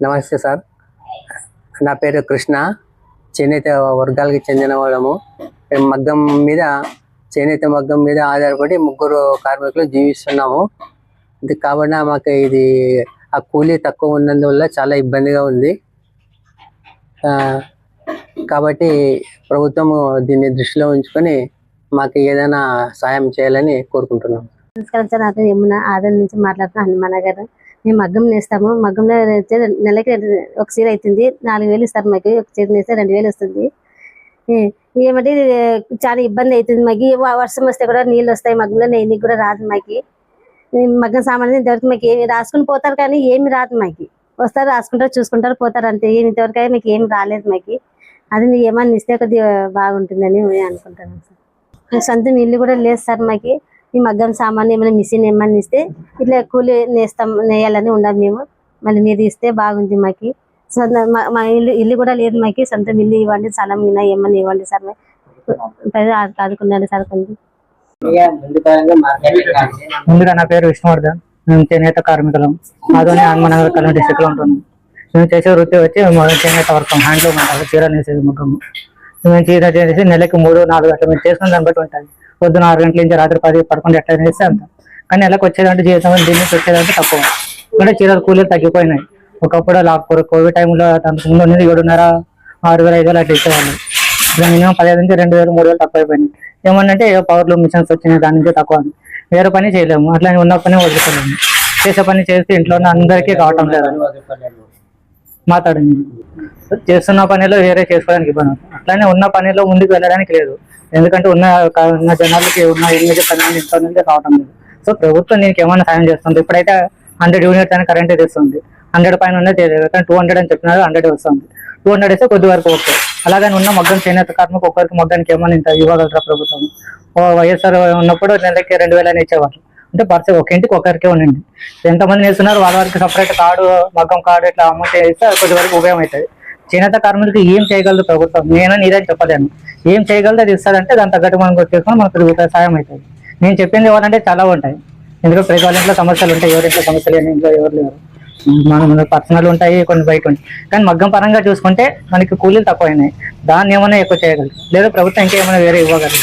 నమస్తే సార్. నా పేరు కృష్ణ. చేనేత వర్గాలకి చెందిన వాళ్ళము. మేము మగ్గం మీద చేనేత మగ్గం మీద ఆధారపడి ముగ్గురు కార్మికులు జీవిస్తున్నాము. ఇది కాబట్టి మాకు ఇది ఆ కూలీ తక్కువ ఉన్నందువల్ల చాలా ఇబ్బందిగా ఉంది. కాబట్టి ప్రభుత్వము దీన్ని దృష్టిలో ఉంచుకొని మాకు ఏదైనా సాయం చేయాలని కోరుకుంటున్నాం నమస్కారం సార్. అతను యమున. ఆదరణ నుంచి మాట్లాడుతున్నాను హనుమాన్ గారు మేము మగ్గం నేస్తాము. మగ్గంలో నెలకి ఒక చీర అవుతుంది నాలుగు వేలు ఇస్తారు మాకు. ఒక చీర నేస్తే రెండు వేలు వస్తుంది. ఏమంటే చాలా ఇబ్బంది అవుతుంది మాకు. వర్షం వస్తే కూడా నీళ్ళు వస్తాయి మగ్గంలో నీకు కూడా రాదు మాకు. మగ్గం సామాన్యం ఇంతవరకు మాకు ఏమి రాసుకుని పోతారు కానీ ఏమి రాదు మాకు. వస్తారు రాసుకుంటారు చూసుకుంటారు పోతారు అంతే. ఏమి ఇంతవరకు అయితే మీకు ఏమి రాలేదు మాకు. అది మీరు ఏమన్నా ఇస్తే కొద్దిగా బాగుంటుందని మేము సార్. సొంతం ఇల్లు కూడా లేదు సార్ మాకు. ఈ మగ్గం సామాన్ ఏమైనా మిషన్ ఏమన్నా ఇస్తే ఇట్లా కూలి నేస్తాం నేయాలని ఉండాలి మేము. మళ్ళీ మీరు ఇస్తే బాగుంది మాకు. సొంత మా- ఇల్లు ఇల్లు కూడా లేదు మాకు. సొంతం ఇల్లు ఇవ్వండి స్థలం మీద ఏమన్నా ఇవ్వండి సార్. ఆదుకున్నాడు సార్ కొంచెం. ముందుగా నా పేరు విష్ణువర్ధన్. మేము చేనేత కార్మికులం. మాధోని హనుమనగర్ కలం డిస్టిక్లో ఉంటున్నాం మేము చేసే వృత్తి వచ్చి చేనేత వర్కం హ్యాండ్లూమ్ అంటారు చీర నేసేది ముఖము మేము చీర చేసి నెలకి మూడు నాలుగు అట్లా మేము చేసుకుని దాన్ని బట్టి ఉంటుంది పొద్దున ఆరు గంటల నుంచి రాత్రి పది పదకొండు ఎట్లా చేస్తే అంత. కానీ నెలకు వచ్చేదంటే జీవితం దీని నుంచి వచ్చేదంటే తక్కువ. అంటే చీరల కూలీలు తగ్గిపోయినాయి. ఒకప్పుడు లాక్పూర్ కోవిడ్ టైంలో అంతకు ముందు ఉన్నది ఏడున్నర ఆరు వేల ఐదు వేలు అట్లా ఇచ్చేవాళ్ళు. ఇప్పుడు మినిమం పదిహేను నుంచి రెండు వేలు మూడు వేలు తక్కువ అయిపోయినాయి ఏమన్నంటే పవర్లు మిషన్స్ వచ్చినాయి దాని నుంచి తక్కువ వేరే పని చేయలేము. అట్లా ఉన్న పని వదులుకోలేము. చేసే పని చేస్తే ఇంట్లో అందరికీ కావటం లేదు మాట్లాడండి. చేస్తున్న పనిలో వేరే చేసుకోవడానికి ఇబ్బంది. అట్లానే ఉన్న పనిలో ముందుకు వెళ్ళడానికి లేదు. ఎందుకంటే ఉన్న ఉన్న జనాలకి ఉన్న ఇమేజ్ పని ఇంట్లో నుంచి లేదు. సో ప్రభుత్వం దీనికి ఏమైనా సాయం చేస్తుంది? ఇప్పుడైతే హండ్రెడ్ యూనిట్స్ అని కరెంట్ తెస్తుంది హండ్రెడ్ పైన ఉన్నది తెలియదు కానీ టూ హండ్రెడ్ అని చెప్పినారు హండ్రెడ్ వస్తుంది. టూ హండ్రెడ్ వేస్తే కొద్ది వరకు ఓకే. అలాగని ఉన్న మగ్గం చేనేత కార్మికు ఒక్కరికి మగ్గానికి ఏమైనా ఇంత ఇవ్వగలరా ప్రభుత్వం? వైఎస్ఆర్ ఉన్నప్పుడు నెలకి రెండు వేలని ఇచ్చేవారు అంటే పర్సే ఒక ఇంటికి ఒకరికే ఉండండి. ఎంతమంది నేస్తున్నారు వాళ్ళ వారికి సపరేట్ కార్డు మగ్గం కార్డు ఇట్లా అమౌంట్ వేస్తే కొద్ది వరకు ఉపయోగం అవుతుంది. చేనేత కార్మికులకి ఏం చేయగలదు ప్రభుత్వం? నేను నీదని చెప్పలేను. ఏం చేయగలదు అది ఇస్తారంటే దాని తగ్గట్టు మనం చేసుకొని మనకు రూపాయి సాయం అవుతుంది నేను చెప్పింది ఎవరంటే చాలా ఉంటాయి. ఎందుకంటే ప్రతి వాళ్ళ ఇంట్లో సమస్యలు ఉంటాయి ఎవరి ఇంట్లో సమస్యలు లేని ఇంట్లో ఎవరు లేరు. మన పర్సనల్ ఉంటాయి కొన్ని బయట ఉంటాయి. కానీ మగ్గం పరంగా చూసుకుంటే మనకి కూలీలు తక్కువైనాయి. దాన్ని ఏమైనా ఎక్కువ చేయగలరు? లేదా ప్రభుత్వం ఇంకేమైనా వేరే ఇవ్వగలరు?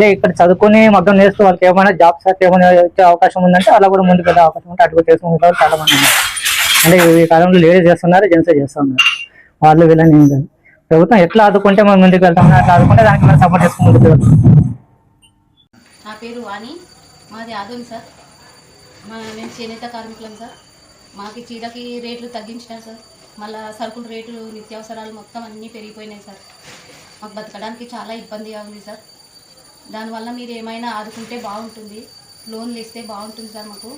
లే ఇక్కడ చదువుకుని మగ్గం నేస్తూ వాళ్ళకి ఏమైనా జాబ్స్ అట్లా ఏమైనా వచ్చే అవకాశం ఉందంటే అలా కూడా ముందుకు వెళ్ళే అవకాశం ఉంటే అటు చేసుకునే చాలా మంది ఉన్నారు. అంటే ఈ కాలంలో లేడీస్ చేస్తున్నారు జెంట్స్ చేస్తున్నారు. వాళ్ళు వీళ్ళని ఏం కాదు ప్రభుత్వం ఎట్లా ఆదుకుంటే మనం ముందుకు వెళ్తాం అట్లా ఆదుకుంటే దానికి మనం సపోర్ట్ చేసుకుని ముందుకు వెళ్తాం. నా పేరు వాణి. మాది ఆదోని సార్. మా మేము చేనేత కార్మికులం సార్. మాకు చీరకి రేట్లు తగ్గించినారు సార్. మళ్ళా సరుకుల రేట్లు నిత్యావసరాలు మొత్తం అన్నీ పెరిగిపోయినాయి సార్. మాకు బతకడానికి చాలా ఇబ్బందిగా ఉంది సార్. దానివల్ల మీరు ఏమైనా ఆదుకుంటే బాగుంటుంది. లోన్లు ఇస్తే బాగుంటుంది సార్ మాకు.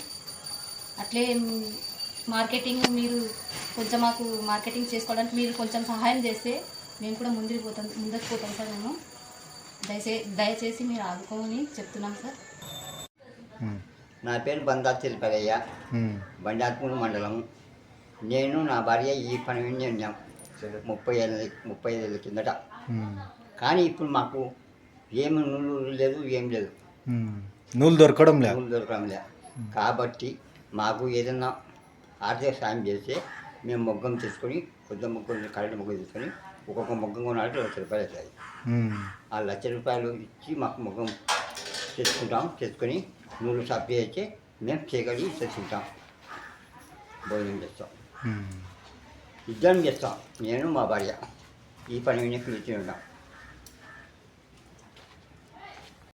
అట్లే మార్కెటింగ్ మీరు కొంచెం మాకు మార్కెటింగ్ చేసుకోవడానికి మీరు కొంచెం సహాయం చేస్తే మేము కూడా ముందుకు పోతాం ముందుకు పోతాం సార్ మేము. దయచే దయచేసి మీరు ఆదుకోమని చెప్తున్నాం సార్. నా పేరు బందా తిరుపతయ్య బండాత్మూరు మండలం. నేను నా భార్య ఈ పని మీద ఉన్నాం. ముప్పై ఏళ్ళ ముప్పై ఏళ్ళ కిందట. కానీ ఇప్పుడు మాకు ఏమి నూలు లేదు ఏం లేదు. నూలు దొరకడం లే. నూలు దొరకడం లేదు కాబట్టి మాకు ఏదన్నా ఆర్థిక సాయం చేస్తే మేము మొగ్గం తీసుకొని కొద్ది మొగ్గం కరెంట్ మొగ్గం తీసుకొని ఒక్కొక్క మొగ్గం కొనాలంటే లక్ష రూపాయలు అవుతాయి. ఆ లక్ష రూపాయలు ఇచ్చి మాకు మొగ్గం తెచ్చుకుంటాం తెచ్చుకొని నూలు సప్లై చేసి మేము చేయగలిగి తెచ్చుకుంటాం భోజనం చేస్తాం. ఇద్దరం చేస్తాం. నేను మా భార్య. ఈ పని మీద ఉంటాం.